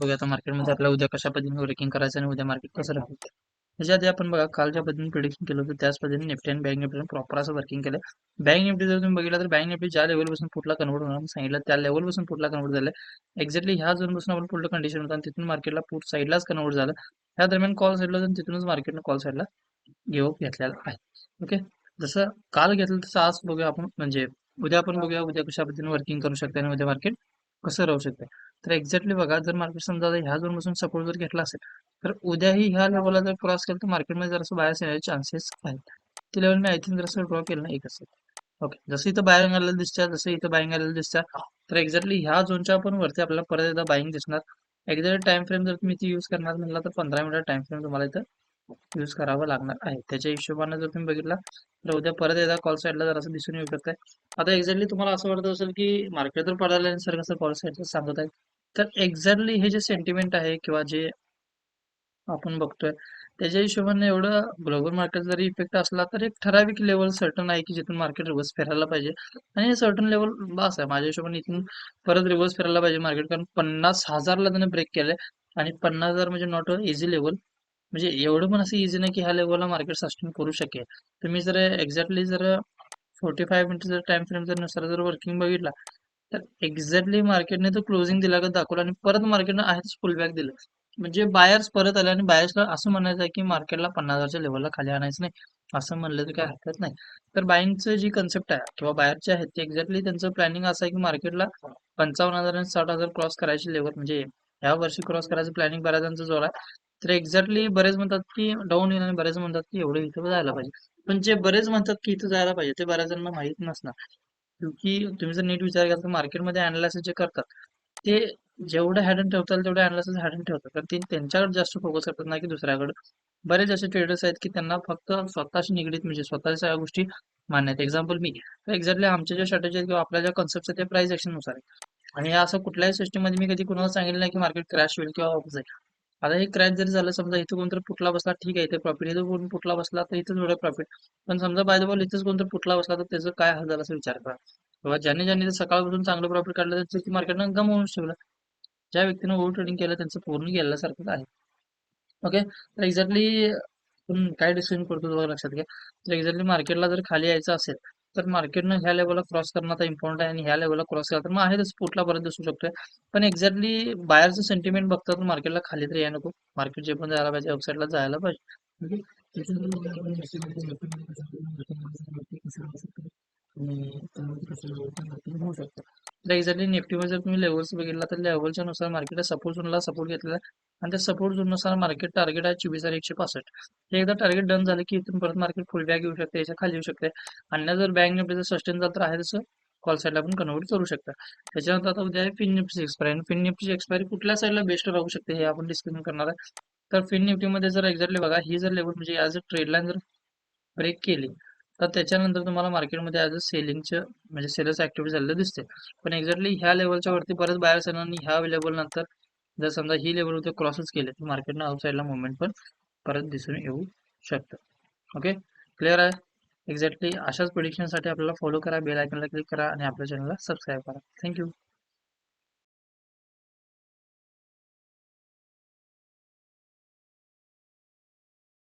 बघूया आता मार्केटमध्ये आपल्याला उद्या कशा पद्धतीने वर्किंग करायचं आणि उद्या मार्केट कसं राहतं त्याच्या आधी आपण बघा काल ज्या पद्धतीने प्रिडिक्शन केलं होतं त्याच पद्धतीने निफ्टी आणि बँक निफ्टी प्रॉपर असं वर्किंग केलं बँक निफ्टी जर तुम्ही बघितलं तर बँक निफ्टी ज्या लेवलपासून पुढला कन्वर्ट होणार सांगितलं त्या लेवलपासून पुढला कन्वर्ट झालं एक्झॅक्टली ह्या झोनपासून आपण पुढलं कंडिशन होतं आणि तिथून मार्केटला पुढ साईडलाच कन्वर्ट झालं. त्या दरम्यान कॉल साईडला जाऊन तिथूनच मार्केटनं कॉल साईडला घेऊ घेतलेला आहे. ओके जसं काल घेतलं तसं आज बघूया आपण. म्हणजे उद्या आपण बघूया उद्या कशा पद्धतीने वर्किंग करू शकते आणि उद्या मार्केट कसं राहू शकते तर एक्झॅक्टली बघा जर मार्केट समजा ह्या झोनपासून सपोर्ट जर घेतला असेल तर उद्याही ह्या लेवलला जर क्रॉस केलं तर मार्केटमध्ये जरासं बायस येण्याचे चान्सेस आहेत. ती लेवल मी आय थिंक जरासं ड्रॉ केलं नाही एक. असेल ओके जसं इथं बायंग आलेलं दिसत्या जसं इथं बायंग आलेलं दिसत्या तर एक्झॅक्टली ह्या झोनच्या पण वरती आपल्याला परत एकदा बाईंग दिसणार. एक्झॅक्ट टाइम फ्रेम जर तुम्ही ती यूज करणार म्हणला तर पंधरा मिनिट टाइम फ्रेम तुम्हाला इथं यूज करावं लागणार आहे. त्याच्या हिशोबाने जर तुम्ही बघितला तर उद्या परत एकदा कॉल साईडला जरा दिसून येऊ शकतंय. आता एक्झॅक्टली तुम्हाला असं वाटत असेल की मार्केट तर पडायला सर कसं कॉल साईडचं सांगत आहे तर एक्झॅक्टली हे जे सेंटिमेंट आहे किंवा जे आपण बघतोय त्याच्या हिशोबाने एवढं ग्लोबल मार्केट जरी इफेक्ट असला तर एक ठराविक लेवल सर्टन आहे की जिथून मार्केट रिव्हर्स फिरायला पाहिजे. आणि हे सर्टन लेवल बस आहे. माझ्या हिशोबाने इथून परत रिव्हर्स फिरायला पाहिजे मार्केट कारण पन्नास हजारला त्याने ब्रेक केलंय आणि पन्नास हजार म्हणजे नॉट अ इझी लेवल म्हणजे एवढं पण असं इझी नाही की ह्या लेवलला मार्केट सस्टेन करू शकेल. तुम्ही जर एक्झॅक्टली जर फोर्टी फाय मिनिट जर टाइम फ्रेम जर नुसार जर वर्किंग बघितला तर एक्झॅक्टली मार्केटने तो क्लोजिंग दिला का दाखवला आणि परत मार्केटनं आहेच फुलबॅक दिलं. म्हणजे बायर्स परत आले आणि बायर्सला असं म्हणायचं आहे की मार्केटला पन्नास हजारच्या लेवलला खाली आणायचं नाही. असं म्हणलं तर काय हरकत नाही. तर बाईंगचं जी कन्सेप्ट आहे किंवा बाहेरचे आहेत ते एक्झॅक्टली त्यांचं प्लॅनिंग असं आहे की मार्केटला पंचावन्न हजार आणि साठ हजार क्रॉस करायची लेवल म्हणजे ह्या वर्षी क्रॉस करायचं प्लॅनिंग बऱ्याच जोर आहे तर एक्झॅक्टली बरेच म्हणतात की डाऊन येईल आणि बरेच म्हणतात की एवढं इथं जायला पाहिजे. पण जे बरेच म्हणतात की इथं जायला पाहिजे ते बऱ्याच जणांना माहीत नसणार. की तुम्ही जर नीट विचार केला तर मार्केटमध्ये अनालिसिस जे करतात ते जेवढं हॅडन ठेवतात तेवढे अनालिसिस हॅडन ठेवतात. कारण ते त्यांच्याकडे जास्त फोकस करतात नाही की दुसऱ्याकडे. बरेच असे ट्रेडर्स आहेत की त्यांना फक्त स्वतःशी निगडीत म्हणजे स्वतःच्या सगळ्या गोष्टी मान्य आहेत. एक्झाम्पल मी. एक्झॅक्टली आमच्या ज्या स्ट्रॅटेजी आहेत किंवा आपल्या ज्या कन्सेप्ट आहेत ते प्राइस ॲक्शननुसार आहे आणि असं कुठल्याही सिस्टममध्ये मी कधी कुणाला सांगितलं नाही की मार्केट क्रॅश होईल किंवा ऑफ जाईल. आता हे क्रॅश जरी झालं समजा इथं कोणतरी पुटला बसला ठीक आहे इथे प्रॉफिट इथं कोण पुटला बसला तर इथं थोडं प्रॉफिट पण समजा बाय द बॉल इथंच कोणतरी पुटला बसला तर त्याचं काय हाल झाला असं विचार करा. किंवा ज्याने ज्याने सकाळपासून चांगलं प्रॉफिट काढलं तर मार्केटनं गमावून ठेवलं. ज्या व्यक्तीनं ओव्हर ट्रेडिंग केलं त्यांचं पूर्ण गेल्यासारखं आहे. ओके तर एक्झॅक्टली काय डिसिजन करतो तुम्हाला लक्षात घ्या. तर एक्झॅक्टली मार्केटला जर खाली यायचं असेल तर मार्केटनं ह्या लेवलला क्रॉस करणं आता इम्पॉर्टंट आहे आणि ह्या लेवलला क्रॉस केला तर मग आहे तसं पुटला परत दिसू शकतोय. पण एक्झॅक्टली बाहेरचं सेंटिमेंट बघतात मार्केटला खाली तरी यायला नको. मार्केट जे पण जायला पाहिजे वेबसाईटला जायला पाहिजे. होऊ शकतं एक्झॅक्टली निफ्टीमध्ये जर तुम्ही लेवल्स बघितला तर लेवलच्या नुसार मार्केट सपोर्ट झोनला सपोर्ट घेतलेला आणि त्या सपोर्ट झोननुसार मार्केट टार्गेट आहे चोवीस हजार एकशे पासष्ट. हे एकदा टार्गेट डन झालं की इथून परत मार्केट फुल बॅग येऊ शकते याच्या खाली येऊ शकते. आणि जर बँक निफ्टी जर सस्टेन झालं तर आहे तसं कॉल साईडला आपण कन्वर्ट करू शकता. त्याच्यानंतर आता उद्या आहे फिन निफ्टीची एक्सपायरी फिन निफ्टीची एक्सपायरी कुठल्या साईडला बेस्ट राहू शकते हे आपण डिस्कशन करणार आहे. तर फिन निफ्टीमध्ये जर एक्झॅक्टली बघा ही जर लेवल म्हणजे ॲज अ ट्रेड लाईन जर ब्रेक केली तर त्याच्यानंतर तुम्हाला मार्केटमध्ये ॲज अ सेलिंगचं म्हणजे सेलर्स ऍक्टिव्हिटी झालेलं दिसते पण एक्झॅक्टली ह्या लेवलच्या वरती परत बायर्स येणार आणि ह्या अवेलेबल नंतर जर समजा ही लेवल होते क्रॉसच केले तर मार्केटनं आउटसाईडला मुवमेंट पण परत दिसून येऊ शकतं. ओके क्लिअर आहे? एक्झॅक्टली अशाच प्रोडिक्शनसाठी आपल्याला फॉलो करा बेल आयकनला क्लिक करा आणि आपल्या चॅनलला सबस्क्राईब करा. थँक्यू